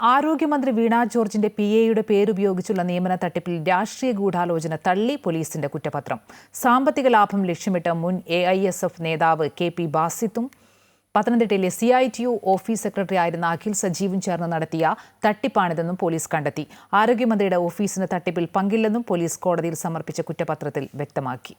ആരോഗ്യമന്ത്രി വീണ ജോർജിന്റെ പി എയുടെ പേരുപയോഗിച്ചുള്ള നിയമന തട്ടിപ്പിൽ രാഷ്ട്രീയ ഗൂഢാലോചന തള്ളി പോലീസിന്റെ കുറ്റപത്രം. സാമ്പത്തിക ലാഭം ലക്ഷ്യമിട്ട് മുൻ എ ഐ എസ് എഫ് നേതാവ് കെ പി ബാസിത്തും പത്തനംതിട്ടയിലെ C I T U office secretary ആയിരുന്ന അഖിൽ സജീവും ചേർന്ന് നടത്തിയ തട്ടിപ്പാണിതെന്നും പോലീസ് കണ്ടെത്തി. ആരോഗ്യമന്ത്രിയുടെ ഓഫീസിന് തട്ടിപ്പിൽ പങ്കില്ലെന്നും പോലീസ് കോടതിയിൽ സമർപ്പിച്ച കുറ്റപത്രത്തിൽ വ്യക്തമാക്കി.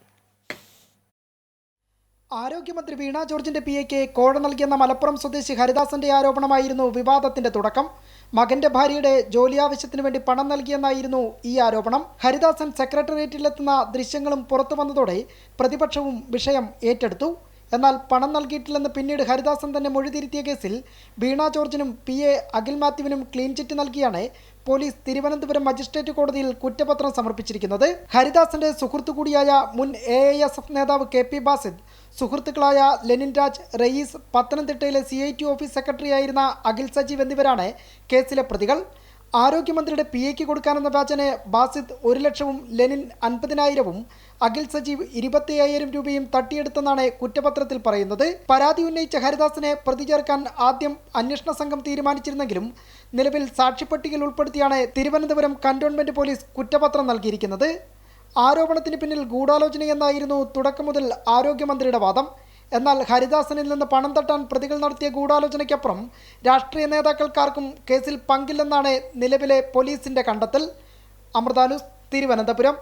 ആരോഗ്യമന്ത്രി വീണ ജോർജിന്റെ പി എക്ക് കോഴ നൽകിയെന്ന മലപ്പുറം സ്വദേശി ഹരിദാസന്റെ ആരോപണമായിരുന്നു വിവാദത്തിന്റെ തുടക്കം. മകന്റെ ഭാര്യയുടെ ജോലി ആവശ്യത്തിന് വേണ്ടി പണം നൽകിയെന്നായിരുന്നു ഈ ആരോപണം. ഹരിദാസൻ സെക്രട്ടേറിയറ്റിലെത്തുന്ന ദൃശ്യങ്ങളും പുറത്തു വന്നതോടെ പ്രതിപക്ഷവും വിഷയം ഏറ്റെടുത്തു. എന്നാൽ പണം നൽകിയിട്ടില്ലെന്ന് പിന്നീട് ഹരിദാസൻ തന്നെ മൊഴി തിരുത്തിയ കേസിൽ ബീണ ജോർജിനും പി എ അഖിൽ മാത്യുവിനും ക്ലീൻ ചിറ്റ് നൽകിയാണ് പോലീസ് തിരുവനന്തപുരം മജിസ്ട്രേറ്റ് കോടതിയിൽ കുറ്റപത്രം സമർപ്പിച്ചിരിക്കുന്നത്. ഹരിദാസന്റെ സുഹൃത്തു കൂടിയായ മുൻ എ എസ് എഫ് നേതാവ് കെ പി ബാസിദ് സുഹൃത്തുക്കളായ ലെനിൻ രാജ് റയീസ് പത്തനംതിട്ടയിലെ സി ഐ ടി ഓഫീസ് സെക്രട്ടറിയായിരുന്ന അഖിൽ സജീവ് എന്നിവരാണ് കേസിലെ പ്രതികൾ. ആരോഗ്യമന്ത്രിയുടെ പി എക്ക് കൊടുക്കാനെന്ന ബാച്ചിന് ബാസിദ് ഒരു ലക്ഷവും ലെനിൻ അൻപതിനായിരവും അഖിൽ സജീവ് ഇരുപത്തി അയ്യായിരം രൂപയും തട്ടിയെടുത്തെന്നാണ് കുറ്റപത്രത്തിൽ പറയുന്നത്. പരാതി ഉന്നയിച്ച ഹരിദാസിനെ പ്രതി ചേർക്കാൻ ആദ്യം അന്വേഷണ സംഘം തീരുമാനിച്ചിരുന്നെങ്കിലും നിലവിൽ സാക്ഷിപ്പട്ടികയിൽ ഉൾപ്പെടുത്തിയാണ് തിരുവനന്തപുരം കന്റോൺമെന്റ് പോലീസ് കുറ്റപത്രം നൽകിയിരിക്കുന്നത്. ആരോപണത്തിന് പിന്നിൽ ഗൂഢാലോചനയെന്നായിരുന്നു തുടക്കം മുതൽ ആരോഗ്യമന്ത്രിയുടെ വാദം. എന്നാൽ ഹരിദാസനിൽ നിന്ന് പണം തട്ടാൻ പ്രതികൾ നടത്തിയ ഗൂഢാലോചനയ്ക്കപ്പുറം രാഷ്ട്രീയ നേതാക്കൾക്കാർക്കും കേസിൽ പങ്കില്ലെന്നാണ് നിലവിലെ പോലീസിന്റെ കണ്ടെത്തൽ. അമൃതാനു തിരുവനന്തപുരം.